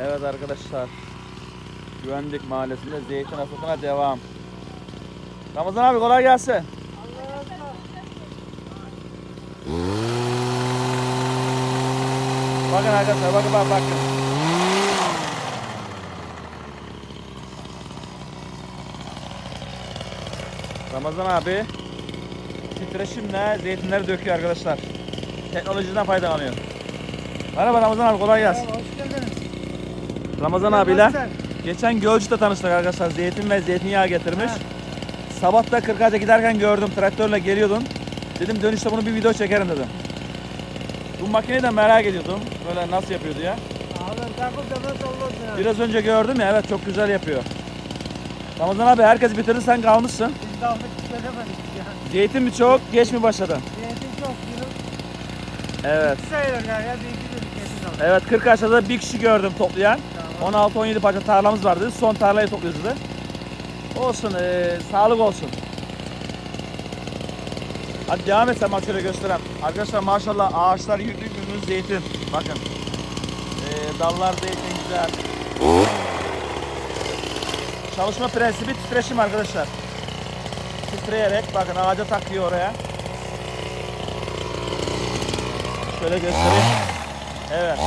Evet arkadaşlar. Güvenlik Mahallesi'nde zeytin hasatına devam. Ramazan abi kolay gelsin. Bakın arkadaşlar bakın bak bakın. Ramazan abi titreşimle zeytinleri döküyor arkadaşlar. Teknolojiden faydalanıyor. Merhaba Ramazan abi kolay gelsin. Hoş geldiniz. Ramazan abiyle geçen Gölcük'te tanıştık arkadaşlar. Zeytin ve zeytinyağı getirmiş. Ha. Sabah da Kırkağaç'a giderken gördüm. Traktörle geliyordun. Dedim dönüşte bunu bir video çekerim dedim. Bu makineyi de merak ediyordum. Böyle nasıl yapıyordu ya. Abi takıl tepe olursun abi. Biraz önce gördüm ya evet çok güzel yapıyor. Ramazan abi herkes bitirdi sen kalmışsın. Biz. Zeytin mi çok geç mi başladın? Zeytin çok. Evet. İki sayılırlar ya. Bir iki dönük zeytin aldık. Evet Kırkağaç'ta da bir kişi gördüm toplayan. Tamam. 16-17 parça tarlamız vardı. Son tarlayı topluyoruz dedi. Olsun, eee, sağlık olsun. Hadi devam et sen bak şöyle göstereyim. Arkadaşlar maşallah ağaçlar yüklü yüklü zeytin. Bakın. Eee, dallar zeytin güzel. Çalışma prensibi titreşim arkadaşlar. Titreyerek bakın ağaca takıyor oraya. Şöyle göstereyim. Evet.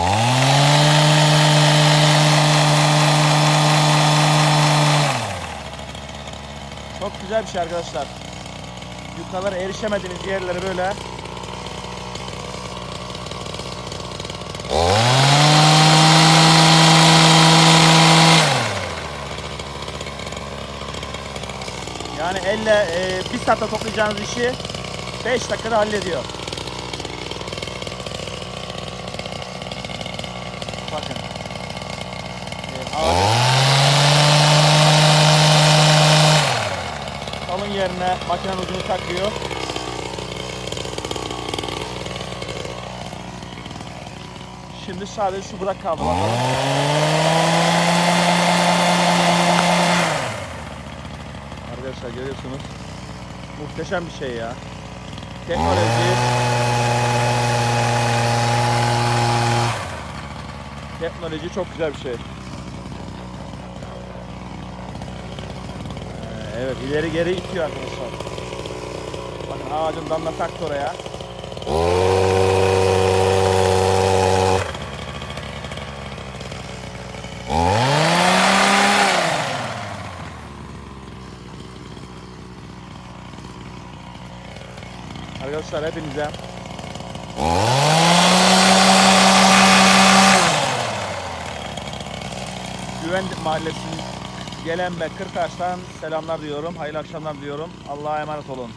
Çok güzel bir şey arkadaşlar. Yukarılara erişemediğiniz yerleri böyle Yani elle e, bir saatte toplayacağınız işi 5 dakikada hallediyor. Bakın. E, Alın yerine makinenin ucunu takıyor. Şimdi sadece şu budak kaldı bakalım. Arkadaşlar görüyorsunuz. Muhteşem bir şey ya. Teknoloji. Teknoloji çok güzel bir şey. Evet ileri geri itiyor arkadaşlar. Bakın ağacın dalına taktı oraya. Arkadaşlar hepinize Güvenlik Mahallesi'nin Gelenbe Kırkaç'tan selamlar diyorum. Hayırlı akşamlar diyorum. Allah'a emanet olun.